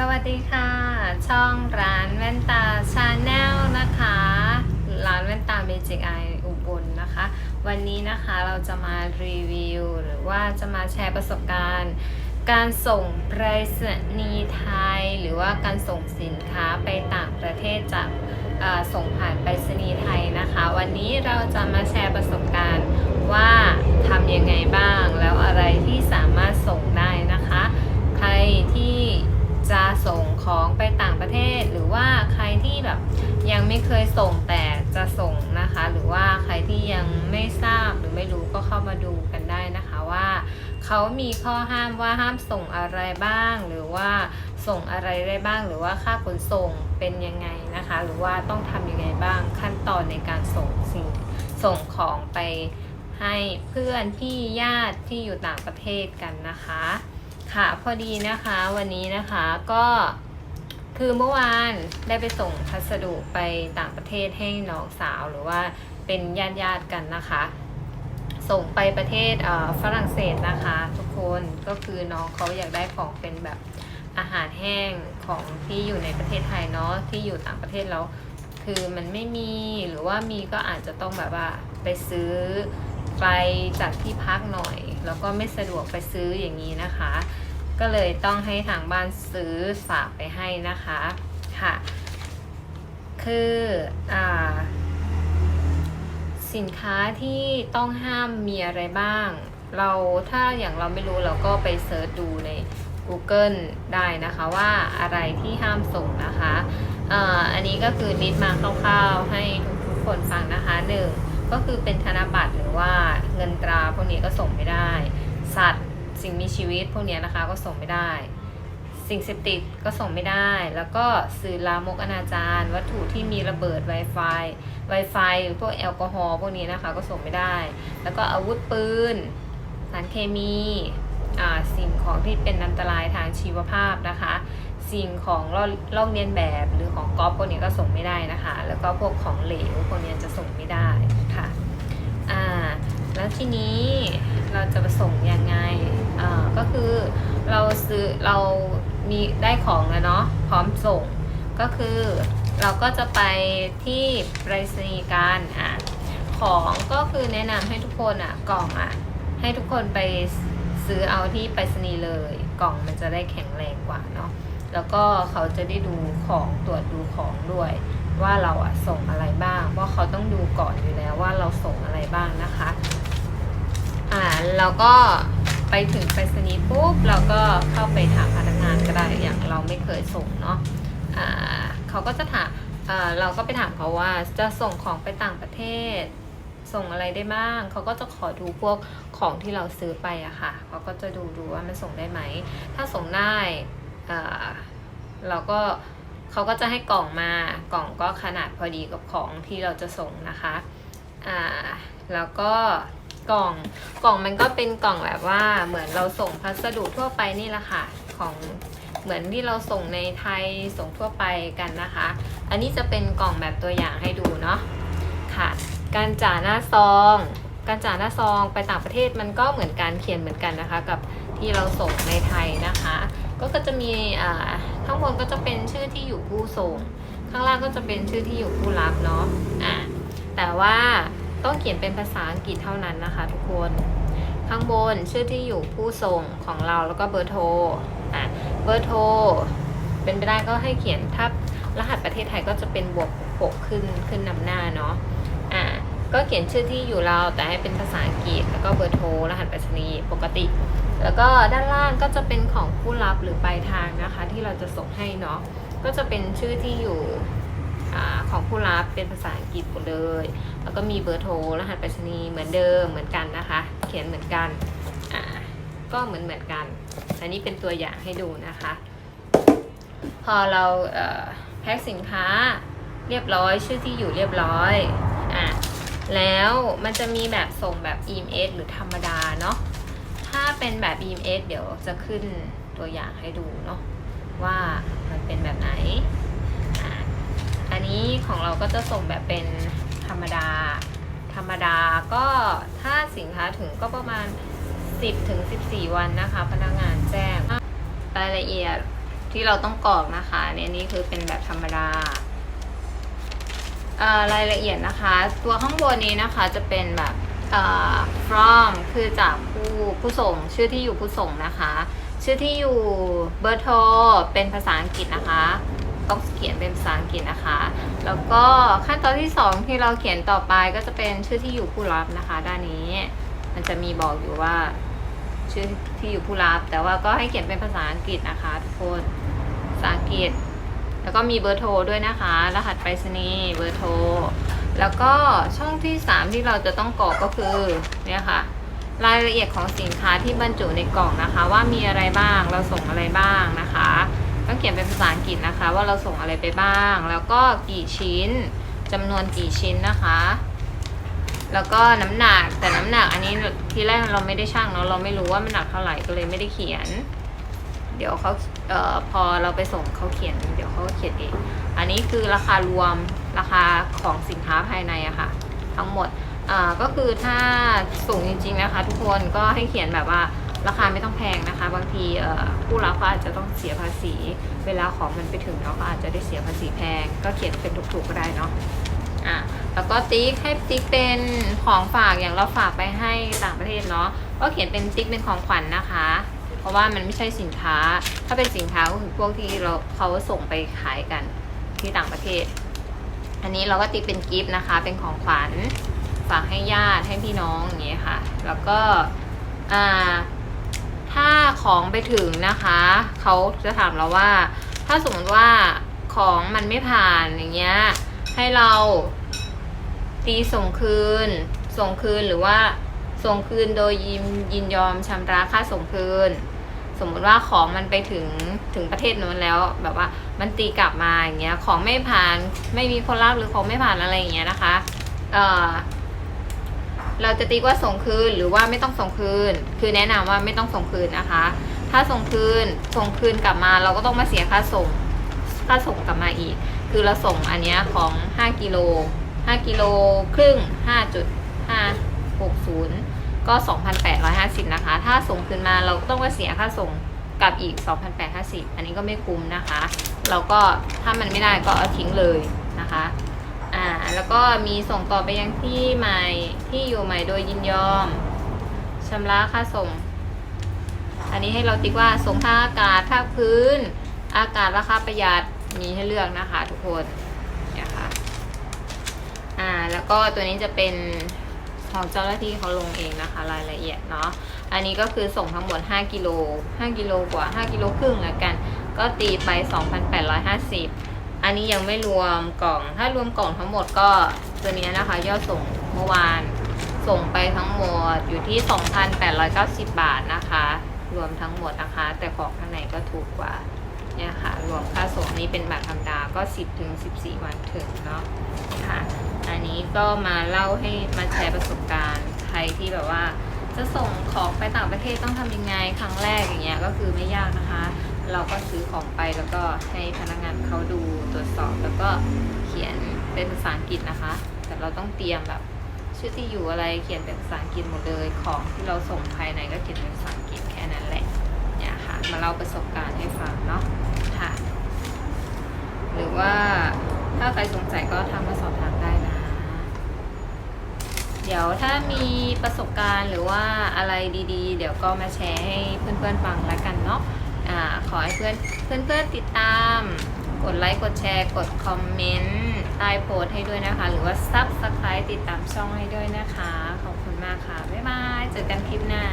สวัสดีค่ะ ช่องร้านแว่นตาชาแนลนะคะ ร้านแว่นตาเมจิกไออุบลนะคะ วันนี้นะคะเราจะมารีวิว หรือว่าจะมาแชร์ประสบการณ์ การส่งไปรษณีย์ไทย หรือว่าการส่งสินค้าไปต่างประเทศจากส่งผ่านไปรษณีย์ไทยนะคะ วันนี้เราจะมาแชร์ประสบการณ์ว่าทำยังไงบ้าง แล้วอะไรที่สามารถส่งได้นะคะ ใครที่ จะส่งของไปต่างประเทศ หรือว่าใครที่แบบยังไม่เคยส่งแต่จะส่งนะคะ หรือว่าใครที่ยังไม่ทราบหรือไม่รู้ก็เข้ามาดูกันได้นะคะว่าเขามีข้อห้ามว่าห้ามส่งอะไรบ้าง หรือว่าส่งอะไรได้บ้าง หรือว่าค่าขนส่งเป็นยังไงนะคะ หรือว่าต้องทำยังไงบ้างขั้นตอนในการส่งสิ่งส่งของไปให้เพื่อนพี่ญาติที่อยู่ต่างประเทศกันนะคะ ค่ะพอดีนะคะวันนี้นะคะก็คือเมื่อวานได้ไปส่งพัสดุไปต่างประเทศให้น้องสาวหรือว่าเป็นญาติญาติกันนะคะ ส่งไปประเทศฝรั่งเศสนะคะ ทุกคนก็คือน้องเขาอยากได้ของเป็นแบบอาหารแห้งของที่อยู่ในประเทศไทยเนาะที่อยู่ต่างประเทศแล้วคือมันไม่มีหรือว่ามีก็อาจจะต้องแบบว่าไปซื้อไกลจากที่พักหน่อย แล้วก็ไม่สะดวกไปซื้ออย่างนี้นะคะ ก็เลยต้องให้ทางบ้านซื้อฝากไปให้นะคะค่ะ คืออ่าสินค้าที่ต้องห้ามมีอะไรบ้าง เราถ้าอย่างเราไม่รู้เราก็ไปเซิร์ชดูใน Google ได้นะคะว่าอะไรที่ห้ามส่งนะคะอ่าอันนี้ก็คือนิดมาคร่าวๆให้ทุกๆคนฟังนะคะหนึ่ง ก็คือเป็นธนบัตรหรือว่าเงินตราพวกนี้ก็ส่งไม่ได้ สัตว์สิ่งมีชีวิตพวกนี้นะคะก็ส่งไม่ได้ สิ่งเสพติดก็ส่งไม่ได้ แล้วก็สื่อลามกอนาจารวัตถุที่มีระเบิด Wi-Fi Wi-Fi หรือพวกแอลกอฮอล์พวกนี้นะคะก็ส่งไม่ได้ แล้วก็อาวุธปืนสารเคมีอ่าสิ่งของที่เป็นอันตรายทางชีวภาพนะคะ สิ่งของลอกเลียนแบบหรือของก๊อปพวกนี้ก็ส่งไม่ได้นะคะ แล้วก็พวกของเหลวพวกนี้จะส่งไม่ได้ค่ะอ่าแล้วทีนี้เราจะไปส่งยังไงอ่าก็คือเราซื้อเรามีได้ของแล้วเนาะพร้อมส่งก็คือเราก็จะไปที่ไปรษณีย์การอะของก็คือแนะนำให้ทุกคนอะกล่องอะให้ทุกคนไปซื้อเอาที่ไปรษณีย์เลย กล่องมันจะได้แข็งแรงกว่าเนาะ แล้วก็เขาจะได้ดูของตรวจดูของด้วย ว่าเราอะส่งอะไรบ้าง เพราะเขาต้องดูก่อนอยู่แล้วว่าเราส่งอะไรบ้างนะคะ อ่าเราก็ไปถึงไปรษณีย์ปุ๊บเราก็เข้าไปถามพนักงานก็ได้อย่างเราไม่เคยส่งเนาะอ่าเขาก็จะถามอ่าเราก็ไปถามเขาว่าจะส่งของไปต่างประเทศ ส่งอะไรได้บ้าง เขาก็จะขอดูพวกของที่เราซื้อไปอะค่ะ เขาก็จะดูดูว่ามันส่งได้ไหม ถ้าส่งได้ เราก็เขาก็จะให้กล่องมากล่องก็ขนาดพอดีกับของที่เราจะส่งนะคะอ่าแล้วก็กล่องกล่องมันก็เป็นกล่องแบบว่าเหมือนเราส่งพัสดุทั่วไปนี่แหละค่ะของเหมือนที่เราส่งในไทยส่งทั่วไปกันนะคะ อันนี้จะเป็นกล่องแบบตัวอย่างให้ดูเนาะค่ะการจ่าหน้าซอง การจ่าหน้าซองไปต่างประเทศมันก็เหมือนการเขียนเหมือนกันนะคะ กับที่เราส่งในไทยนะคะ ก็ก็จะมีอ่าข้างบนก็จะเป็นชื่อที่อยู่ผู้ส่ง ข้างล่างก็จะเป็นชื่อที่อยู่ผู้รับเนาะอะแต่ว่าต้องเขียนเป็นภาษาอังกฤษเท่านั้นนะคะทุกคน ข้างบนชื่อที่อยู่ผู้ส่งของเราแล้วก็เบอร์โทรอะเบอร์โทรเป็นไปได้ก็ให้เขียนถ้ารหัสประเทศไทยก็จะเป็นบวกหกขึ้นขึ้นนำหน้าเนาะ ก็เขียนชื่อที่อยู่เราแต่ให้เป็นภาษาอังกฤษ แล้วก็เบอร์โทรรหัสไปรษณีย์ปกติ แล้วก็ด้านล่างก็จะเป็นของผู้รับหรือปลายทางนะคะ ที่เราจะส่งให้เนาะก็จะเป็นชื่อที่อยู่อของผู้รับเป็นภาษาอังกฤษหมดเลย แล้วก็มีเบอร์โทรรหัสไปรษณีย์เหมือนเดิมเหมือนกันนะคะ เขียนเหมือนกันอ่าก็เหมือนเหมือนกัน อันนี้เป็นตัวอย่างให้ดูนะคะ พอเราแพ็คสินค้าเรียบร้อยชื่อที่อยู่เรียบร้อย แล้วมันจะมีแบบส่งแบบ EMS หรือธรรมดาเนาะ ถ้าเป็นแบบ EMS เดี๋ยวจะขึ้นตัวอย่างให้ดูเนาะว่ามันเป็นแบบไหน อันนี้ของเราก็จะส่งแบบเป็นธรรมดา ธรรมดาก็ถ้าสินค้าถึงก็ประมาณ 10ถึง14 วันนะคะ พนักงานแจ้งรายละเอียดที่เราต้องกรอกนะคะเนี่ยนี่คือเป็นแบบธรรมดา รายละเอียดนะคะ ตัวข้างบนนี้นะคะจะเป็นแบบ from คือจากผู้ผู้ส่ง ชื่อที่อยู่ผู้ส่งนะคะ ชื่อที่อยู่เบอร์โทรเป็นภาษาอังกฤษนะคะต้องเขียนเป็นภาษาอังกฤษนะคะ แล้วก็ขั้นตอนที่สองที่เราเขียนต่อไปก็จะเป็นชื่อที่อยู่ผู้รับนะคะ ด้านนี้ มันจะมีบอกอยู่ว่า ชื่อที่อยู่ผู้รับ แต่ว่าก็ให้เขียนเป็นภาษาอังกฤษนะคะทุกคนภาษาอังกฤษ แล้วก็มีเบอร์โทรด้วยนะคะ รหัสไปรษณีย์เบอร์โทร แล้วก็ช่องที่ 3 ที่เราจะต้องกรอกก็คือเนี่ยค่ะ รายละเอียดของสินค้าที่บรรจุในกล่องนะคะ ว่ามีอะไรบ้างเราส่งอะไรบ้างนะคะต้องเขียนเป็นภาษาอังกฤษนะคะ ว่าเราส่งอะไรไปบ้าง แล้วก็กี่ชิ้นจำนวนกี่ชิ้นนะคะ แล้วก็น้ำหนักแต่น้ำหนักอันนี้ที่แรกเราไม่ได้ช่างเนาะเราไม่รู้ว่ามันหนักเท่าไหร่ก็เลยไม่ได้เขียน เดี๋ยวเขา ออพอเราไปส่งเขาเขียนเดี๋ยวเขาก็เขียนเอง อันนี้คือราคารวมราคาของสินค้าภายในอะค่ะ ทั้งหมดก็คือถ้าส่งจริงๆนะคะทุกคนก็ให้เขียนแบบว่าราคาไม่ต้องแพงนะคะ บางทีผู้รับเขาอาจจะต้องเสียภาษี เวลาของมันไปถึงเนาะก็อาจจะได้เสียภาษีแพง ก็เขียนเป็นถูกๆก็ได้เนาะอะแล้วก็ติ๊กให้ติ๊กเป็นของฝากอย่างเราฝากไปให้ต่างประเทศเนาะก็เขียนเป็นติ๊กเป็นของขวัญนะคะ เพราะว่ามันไม่ใช่สินค้า ถ้าเป็นสินค้าก็คือพวกที่เราเขาส่งไปขายกันที่ต่างประเทศ อันนี้เราก็ติ๊กเป็นกิฟต์นะคะ เป็นของขวัญฝากให้ญาติให้พี่น้องอย่างเงี้ยค่ะ แล้วก็อ่าถ้าของไปถึงนะคะเขาจะถามเราว่า ถ้าสมมติว่าของมันไม่ผ่านอย่างเงี้ยให้เราตีส่งคืน ส่งคืนหรือว่า ส่งคืนโดยยินยินยอมชำระค่าส่งคืน สมมุติว่าของมันไปถึงถึงประเทศนู้นแล้ว แบบว่ามันตีกลับมาอย่างเงี้ยของไม่ผ่านไม่มีคนรับหรือของไม่ผ่านอะไรอย่างเงี้ยนะคะเอ่อเราจะตีว่าส่งคืนหรือว่าไม่ต้องส่งคืน คือแนะนำว่าไม่ต้องส่งคืนนะคะ ถ้าส่งคืนส่งคืนกลับมาเราก็ต้องมาเสียค่าส่งค่าส่งกลับมาอีก คือเราส่งอันเนี้ยของ 5กิโล5กิโลครึ่ง 5.560 ก็ 2,850 นะคะ ถ้าส่งคืนมาเราต้องมาเสียค่าส่งกับอีก 2,850 อันนี้ก็ไม่คุ้มนะคะ เราก็ถ้ามันไม่ได้ก็เอาทิ้งเลยนะคะ อ่า แล้วก็มีส่งต่อไปยังที่ใหม่ที่อยู่ใหม่โดยยินยอมชำระค่าส่ง อันนี้ให้เราติ๊กว่าส่งทาอากาศภาพื้น อากาศราคาประหยัดมีให้เลือกนะคะ ทุกคน เนี่ยค่ะ อ่า แล้วก็ตัวนี้จะเป็น ของเจ้าหน้าที่เขาลงเองนะคะ รายละเอียดเนาะ อันนี้ก็คือส่งทั้งหมด 5 กิโล 5 กิโลกว่า 5 กิโลครึ่งแล้วกัน ก็ตีไป 2,850 อันนี้ยังไม่รวมกล่อง ถ้ารวมกล่องทั้งหมดก็ตัวนี้นะคะ ยอดส่งเมื่อวาน ส่งไปทั้งหมดอยู่ที่ 2,890 บาทนะคะ รวมทั้งหมดนะคะ แต่ของข้างในก็ถูกกว่าเนี่ยค่ะ รวมค่าส่งนี้เป็นแบบธรรมดาก็ 10ถึง14 วันถึงเนาะค่ะ อันนี้ก็มาเล่าให้มาแชร์ประสบการณ์ใครที่แบบว่า จะส่งของไปต่างประเทศต้องทำยังไงครั้งแรกอย่างเงี้ยก็คือไม่ยากนะคะ เราก็ซื้อของไปแล้วก็ให้พนักงานเขาดูตรวจสอบแล้วก็เขียนเป็นภาษาอังกฤษนะคะ แต่เราต้องเตรียมแบบชื่อที่อยู่อะไรเขียนเป็นภาษาอังกฤษหมดเลยของที่เราส่งภายในก็เขียนเป็นภาษาอังกฤษแค่นั้นแหละเนี่ยค่ะมาเล่าประสบการณ์ให้ฟังเนาะค่ะ หรือว่าถ้าใครสงสัยก็ทำมาสอบถามได้นะ เดี๋ยวถ้ามีประสบการณ์หรือว่าอะไรดีๆ เดี๋ยวก็มาแชร์ให้เพื่อนๆฟังแล้วกันเนาะอ่าขอให้เพื่อนเพื่อนๆติดตาม กดไลค์กดแชร์ กดคอมเมนต์ใต้โพสต์ให้ด้วยนะคะ หรือว่าซับสไครต์ติดตามช่องให้ด้วยนะคะ ขอบคุณมากค่ะ บ๊ายบาย เจอกันคลิปหน้า